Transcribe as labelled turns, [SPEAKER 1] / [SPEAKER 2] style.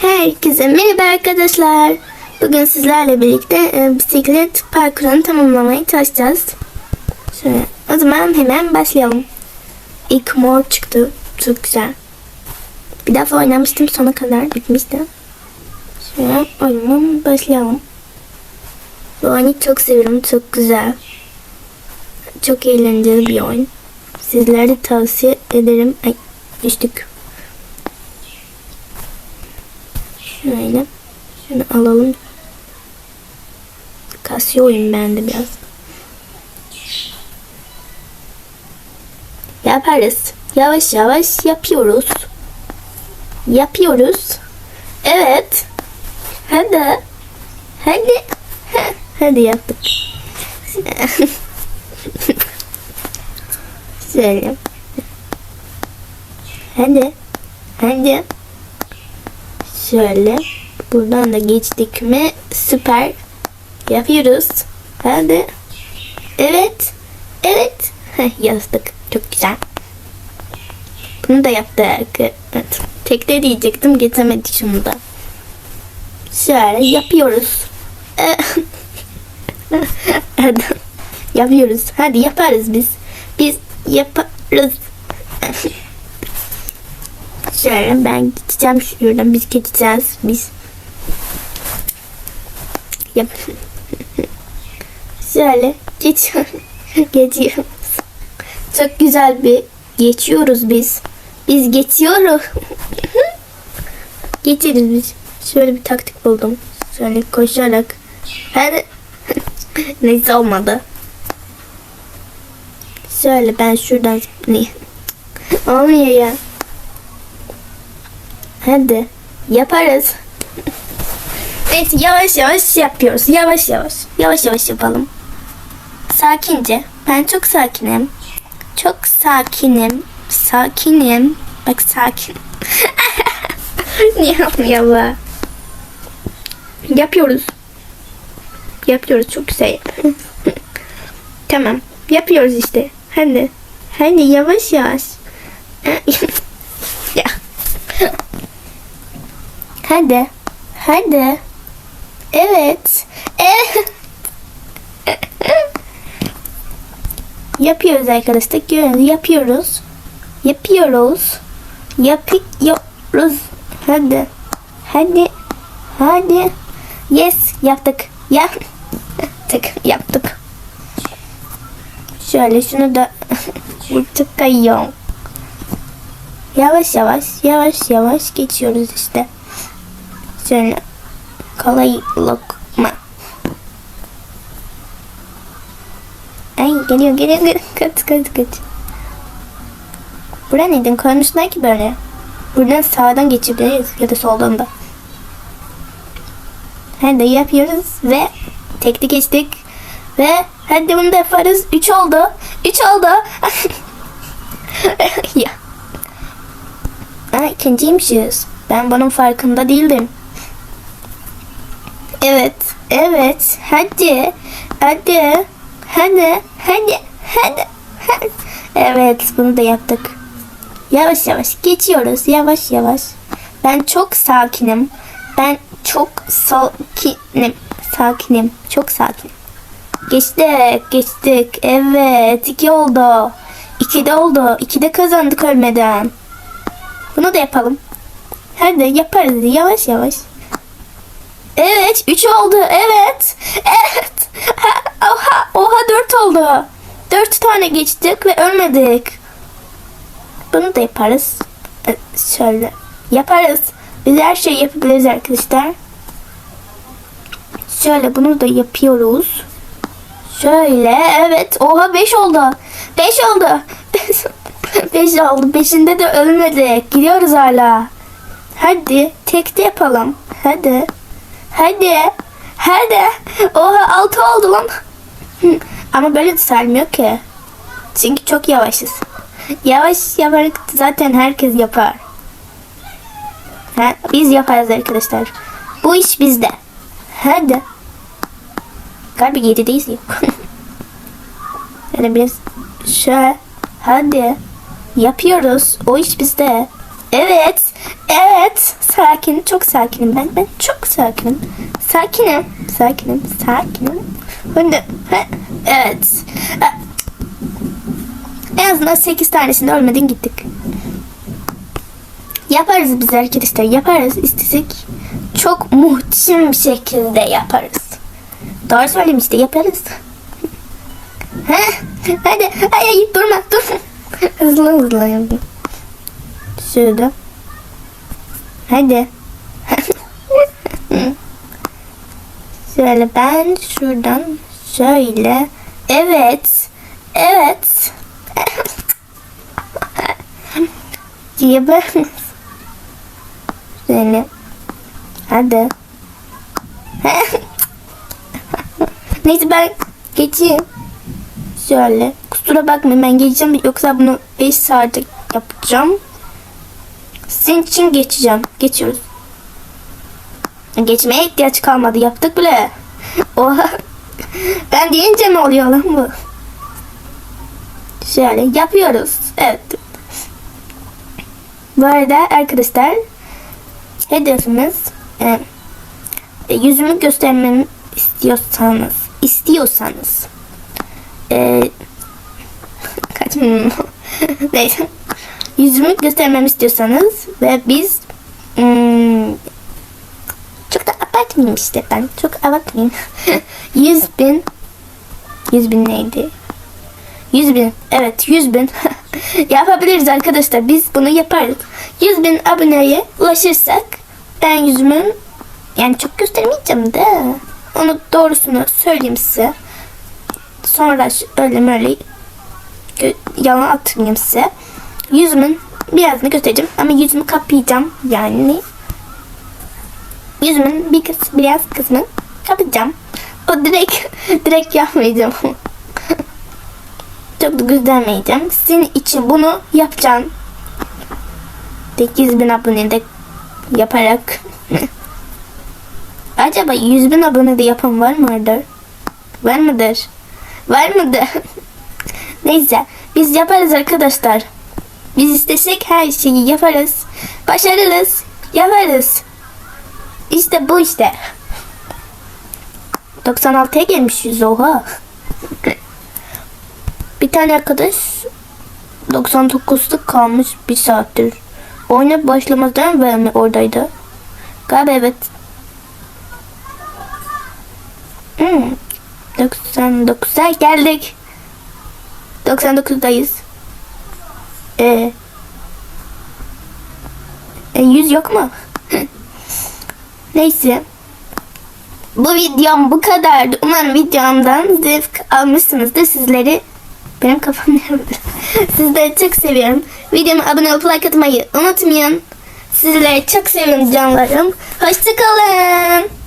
[SPEAKER 1] Herkese merhaba arkadaşlar. Bugün sizlerle birlikte e, bisiklet parkurunu tamamlamaya çalışacağız. Şöyle, o zaman hemen başlayalım. İlk mor çıktı. Çok güzel. Bir defa oynamıştım sona kadar bitmişti. Şöyle oyunun başlayalım. Bu oyunu çok seviyorum. Çok güzel. Çok eğlenceli bir oyun. Sizlere tavsiye ederim. Ay düştük. Şöyle. Şunu alalım. Kasıyor oyun bende biraz. Yaparız. Yavaş yavaş yapıyoruz. Yapıyoruz. Evet. Hadi. Hadi. Hadi yaptık. Şöyle. Hadi. Hadi. Şöyle. Buradan da geçtik mi? Süper. Yapıyoruz. Hadi. Evet. Evet. Yazdık. Çok güzel. Bunu da yaptık. Evet. Tekte diyecektim. Getirmedi şunu da. Şöyle yapıyoruz. Hadi. yapıyoruz. Hadi yaparız biz. Biz yaparız. Şöyle ben geçeceğim şuradan biz geçeceğiz biz. Yap. Şöyle geç geçiyoruz. Çok güzel bir geçiyoruz biz. Biz geçiyoruz. Geçeriz biz. Şöyle bir taktik buldum. Şöyle koşarak. Hadi. Neyse olmadı. Şöyle ben şuradan ne? Olmuyor ya. Hadi yaparız. Neyse yavaş yavaş yapıyoruz. Yavaş yavaş. Yavaş yavaş yapalım. Sakince. Ben çok sakinim. Çok sakinim. Sakinim. Bak sakin. Niye bu? Yapıyoruz. Yapıyoruz çok güzel. tamam. Yapıyoruz işte. Hadi. Hadi yavaş yavaş. ya. Hadi. Hadi. Evet. Yapıyoruz arkadaşlar. Görüyoruz. Yapıyoruz. Yapıyoruz. Yapıyoruz. Hadi. Hadi. Hadi. Yes. Yaptık. Yaptık. Yaptık. Şöyle şunu da kayıyor. Yavaş yavaş, yavaş yavaş geçiyoruz işte. Şöyle kolay lokma. Ay geliyor geliyor geliyor. Kaç kaç kaç. Bura neden koymuşlar ki böyle? Buradan sağdan geçebiliriz ya da soldan da. Hadi yapıyoruz ve tekli geçtik. Ve hadi bunu da yaparız. 3 oldu. 3 oldu. ya. Aa, ikinciymişiz. Ben bunun farkında değildim. Evet. Evet. Hadi. Hadi. Hadi. Hadi. Hadi. hadi. Evet. Bunu da yaptık. Yavaş yavaş geçiyoruz. Yavaş yavaş. Ben çok sakinim. Ben çok sakinim. Sakinim. Çok sakin. Geçtik. Geçtik. Evet. iki oldu. İki de oldu. İki de kazandık ölmeden. Bunu da yapalım. Hadi yaparız yavaş yavaş. Evet 3 oldu. Evet. Evet. Oha, oha 4 oldu. 4 tane geçtik ve ölmedik. Bunu da yaparız. Ee, Şöyle yaparız. Biz her şeyi yapabiliriz arkadaşlar. Şöyle bunu da yapıyoruz. Şöyle evet. Oha 5 oldu. 5 oldu. 5 oldu. 5'inde de ölmedik. Gidiyoruz hala. Hadi tekte yapalım. Hadi. Hadi. Hadi. Oha 6 oldu lan. Ama böyle de sarmıyor ki. Çünkü çok yavaşız. Yavaş yaparak zaten herkes yapar. Ha, biz yaparız arkadaşlar. Bu iş bizde. Hadi. Galiba 7'deyiz yok. yani biraz şöyle. Hadi. Yapıyoruz. O iş bizde. Evet. Evet. Sakin, çok sakinim ben. Ben çok sakinim. Sakinim, sakinim, sakinim. He, evet. E, En azından 8 tanesinde ölmedin gittik. Yaparız biz arkadaşlar, yaparız istesek. Çok muhteşem bir şekilde yaparız. Doğru söyleyeyim işte, yaparız. Heh, hadi, ay, durma, dur. hızlı hızlı yapayım. Şurada. Hadi. şöyle ben şuradan şöyle. Evet. Evet. Gibi. Şöyle. Hadi. Neyse ben geçeyim. Şöyle. Kusura bakmayın ben geçeceğim. Yoksa bunu 5 saate yapacağım. Senin için geçeceğim. Geçiyoruz. Geçmeye ihtiyaç kalmadı. Yaptık bile. Oha. Ben deyince mi oluyor lan bu? Şöyle yapıyoruz. Evet. Bu arada arkadaşlar hedefimiz e, e, yüzümü göstermemi istiyorsanız istiyorsanız e, kaç neyse yüzümü göstermemi istiyorsanız ve biz hmm, çok da abartmayayım işte ben çok abartmayayım. 100 bin 100 bin neydi? 100 bin evet 100 bin. Yapabiliriz arkadaşlar biz bunu yaparız. 100 bin aboneye ulaşırsak ben yüzümün yani çok göstermeyeceğim de onu doğrusunu söyleyeyim size. Sonra öyle böyle yalan atmayayım size yüzümün birazını göstereceğim ama yüzümü kapayacağım. Yani yüzümün bir kız biraz kısmını kapayacağım o direkt direkt yapmayacağım. Çok da göstermeyeceğim senin için bunu yapacağım. 8 bin abonede yaparak. Acaba 100 bin abonede yapan var mıdır? Var mıdır? Var mıdır? Neyse biz yaparız arkadaşlar biz istesek her şeyi yaparız. Başarırız. Yaparız. İşte bu işte. 96'ya gelmişiz oha. Bir tane arkadaş 99'luk kalmış bir saattir. Oyuna başlamadan mi oradaydı? Galiba evet. Hmm. 99'a geldik. 99'dayız. Ee, e, yüz yok mu? Neyse. Bu videom bu kadardı. Umarım videomdan zevk almışsınızdır. Sizleri benim kafam nerede? Sizleri çok seviyorum. Videoma abone olup like atmayı unutmayın. Sizleri çok seviyorum canlarım. Hoşçakalın.